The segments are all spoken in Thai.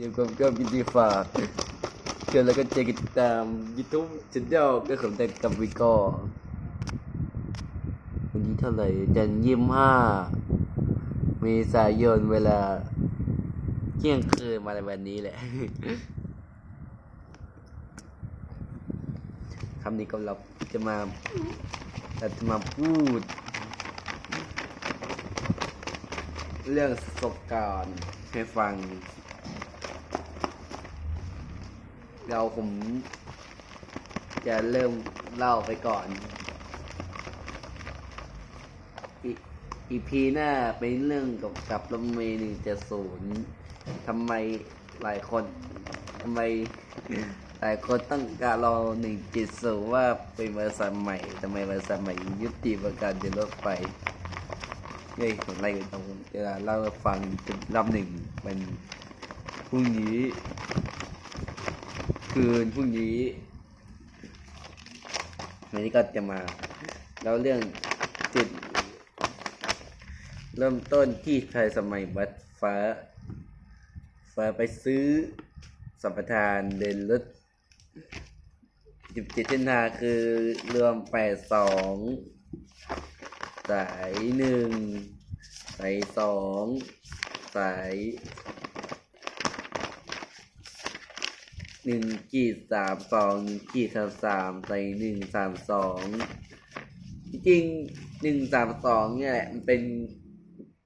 เดี๋ยวผมก็มีดีฝากเกิดแล้วก็เจอกันตามยูทูบช anel ก็ของแต่กับวิกอวันนี้เท่าไหร่จันยี่ห้าเมษายนเวลาเที่ยงคืนมาในวันนี้แหละคำนี้ก็เราจะมาเราจะมาพูด เรื่องประสบการณ์ให้ฟัง เราผม จะเริ่มเล่าไปก่อน อีพีหน้าเป็นเรื่องกับกับรถเมย์หนึ่งจะศูนย์ทำไมหลายคนทำไมหลายคนต้องการรอหนึ่งจิตสูว่าเป็นบริษัทใหม่ทำไมบริษัทใหม่ยุติประการเดินรถไฟเฮ้ยอะไรกันตรงจะเล่าฟังจุดลำหนึ่งเป็นพรุ่งนี้ คืนพรุ่งนี้วันนี้ก็จะมาแล้วเรื่องจุดเริ่มต้นที่ไทยสมัยบัดฟ้า ฟ้าไปซื้อสัมปทานเดินรถจิบจิตเส้นทางคือรวมแปดสองสายหนึ่งสายสองสาย หนึ่งกีดสามสองกีดสามสามใสายหนึ่งสามสองจริงหนึ่งสามสองเนี่ยแหละมันเป็น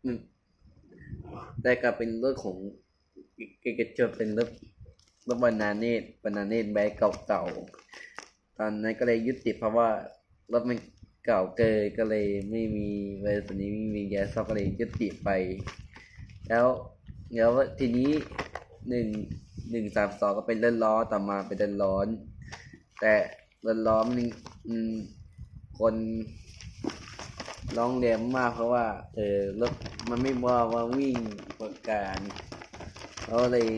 มันแต่ก็เป็นรถของเกเกจเป็นรถรถบรรณาเนตบรรณาเนตแบกเก่าๆตอนนั้นก็เลยยุติเพราะว่ารถมันเก่าเกินก็เลยไม่มีเวอร์ชันนี้ไม่มีแก๊สซอกก็เลยยุติไป แล้วแล้วทีนี้หนึ่ง หนึ่งสามสองก็เป็นเลื่อนล้อต่อมาเป็นเลื่อนร้อน แต่เลื่อนล้อมนอืมคนร้องเรียนมากเพราะว่า เออรถมันไม่ว่าว่าวิ่งประการเขาเลย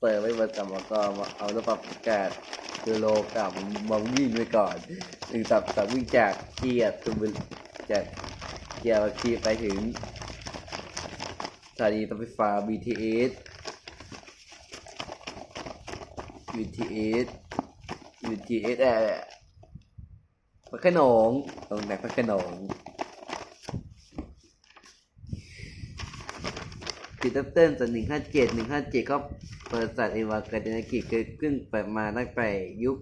เปิดไว้บนสมกมาเอารถประกาศคือโลกับมาวิ่งไปก่อนหนึ่งสับสับวิ่งจากเกียร์ตุบจากเกียร์คีไปถึงสถานีรถไฟฟ้า BTS BTS BTS เอ่อพระขนงตรงไหนพระขนงจุดเริ่มต้นจากหนึ่งห้าเจ็ดหนึ่งห้าเจ็ดก็เปิดสัตว์เอวากาศนกิจเกิดขึ้นเปิดมาตั้งแต่ยุค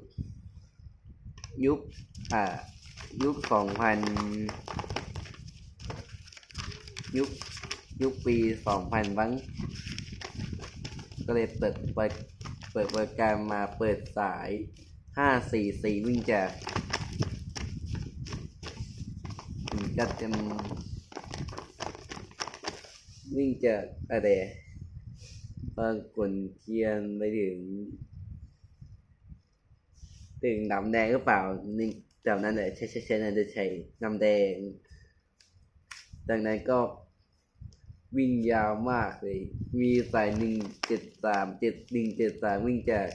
ยุค อ่า ยุคสองพันยุค ยุคปีสองพันบ้างก็เลยเปิดเปิ ดเปิดบริกรมมาเปิดสายห้าสี่สี่วิ่งจากก็จะวิ่งจากอะไรบางกลเทียนไปถึงถึงน้ำแดงหรือเปล่านี่จำนั้นเลยใช่ใช่ใช่นั่นจะใช่น้ำแดง ดังนั้นก็ วิ่งยาวมากเลย มีสายหนึ่งเจ็ดสามเจ็ดหนึ่งเจ็ดสามวิ่งจาก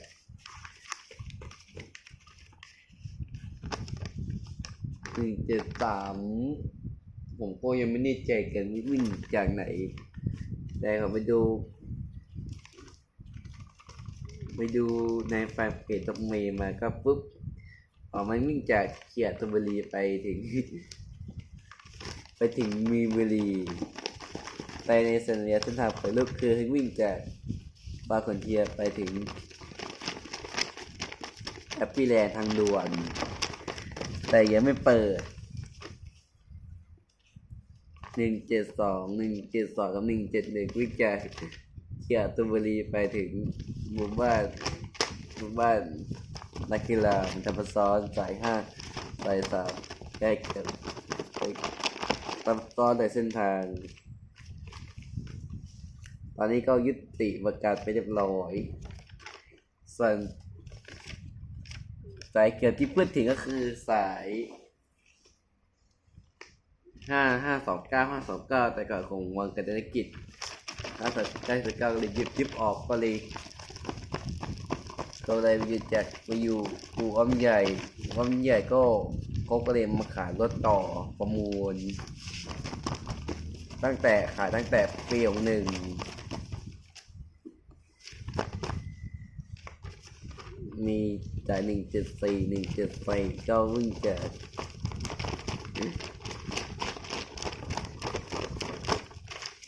หนึ่งเจ็ดสามผมก็ยังไม่แน่ใจกันวิ่งจากไหน แต่เขาไปดู ไปดูในแฟนเพจตกเมย์มาก็ปุ๊บอ๋อมันวิ่งจากเขียตบุรีไปถึง ไปถึงมีบุรี ไปในสัญญาเส้นทางเปิดรูปคือให้วิ่งจากบาคอนเทียไปถึงแอปปี้แลนด์ทางด่วน แต่ยังไม่เปิดหนึ่งเจ็ดสองหนึ่งเจ็ดสองกับหนึ่งเจ็ดหนึ่งวิ่งจากเกียตุบุรีไปถึงหมู่บ้านหมู่บ้านนักกีฬามันจะมาซ้อนสายห้าสายสามใกล้กันไปซ้อนในเส้นทาง ตอนนี้ก็ยุติประกาศไปเรียบร้อย ส่วนสายเกี่ยวที่พูดถึงก็คือสายห้าห้าสองเก้าห้าสองเก้าแต่ก่อนของวังกันธนกิจห้าสองเก้าสิบเก้าก็เลยยิบยิบออกก็เลยก็เลยยึดจากไปอยู่ปูอ้อมใหญ่อ้อมใหญ่ก็เขาก็เลยมาขายรถต่อประมูล ตั้งแต่ขายตั้งแต่ปีหนึ่ง มีจากหนึ่งเจ็ดสี่หนึ่งเจ็ดสี่ก็เพิ่งเกิด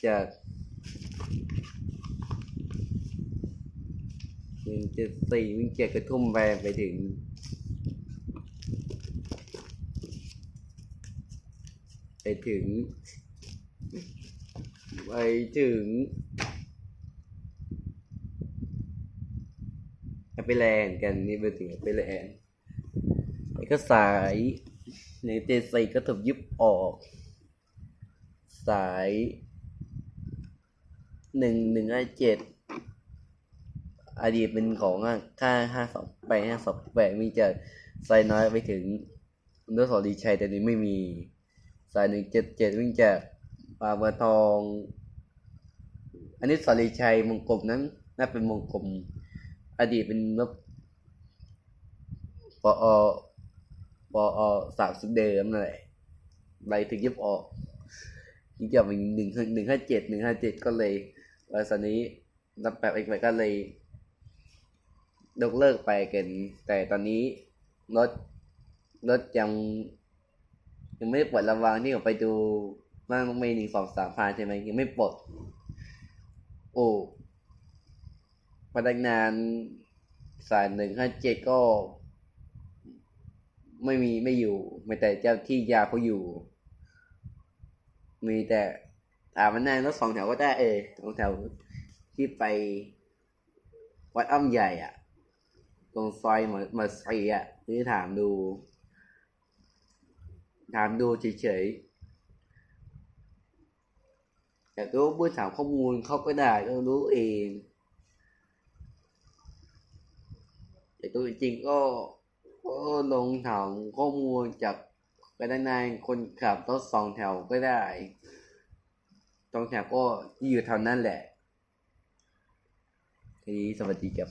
จากหนึ่งเจ็ดสี่วิ่งเจ็ดกระทุ่มแบไปถึงไปถึง ไปถึง แอปแลนกันนี่ไปถึงแอปเปิลแลนด์แล้ก็สายในเจซีก็ถูกยุบออก สายหนึ่งหนึ่งห้าเจ็ดอดีตเป็นของค่าห้าสองไปห้าสองแปดมีจากไซน้อยไปถึงอนุสาวรีย์ชัยแต่นี้ไม่มี สายหนึ่งเจ็ดเจ็ดวิ่งจากปาเบอร์ทองอันนี้สารีชัยมงกลมนั้นน่าเป็นมงกลม อดีตเป็นนบปอปอสามสิบเดิมนั่นแหละใบถึงยิบออกยิ่งจากเป็นหนึ่งหนึ่งห้าเจ็ดหนึ่งห้าเจ็ดก็เลยแล้วตอนนี้นับแบบอีกไปก็เลยยกเลิกไปกัน แต่ตอนนี้รถรถยัง ยังไม่ได้ปลดระวางที่ผมไปดูว่ามันมีหนึ่งสองสามพันใช่ไหมยังไม่ปลดโอ้ พนักงานสายหนึ่งห้าเจ็ดก็ ไม่มีไม่อยู่ไม่แต่เจ้าที่ยาเขาอยู่ มีแต่อามันนานรถสองแถวก็ได้เออสองแถวที่ไปวัดอ้อมใหญ่อะ ตรงซอยเหมือนมาซีอะนี่ถามดู ถามดูเฉยๆแต่รู้เมื่อถามข้อมูลเขาก็ได้ก็รู้เอง แตัวจริงก็ก็ลงถามข้อมูลจากพนักงานคนขับรถสองแถวก็ได้สองแถวก็อยู่แถวนั้นแหละทีนี้สวัสดีครับ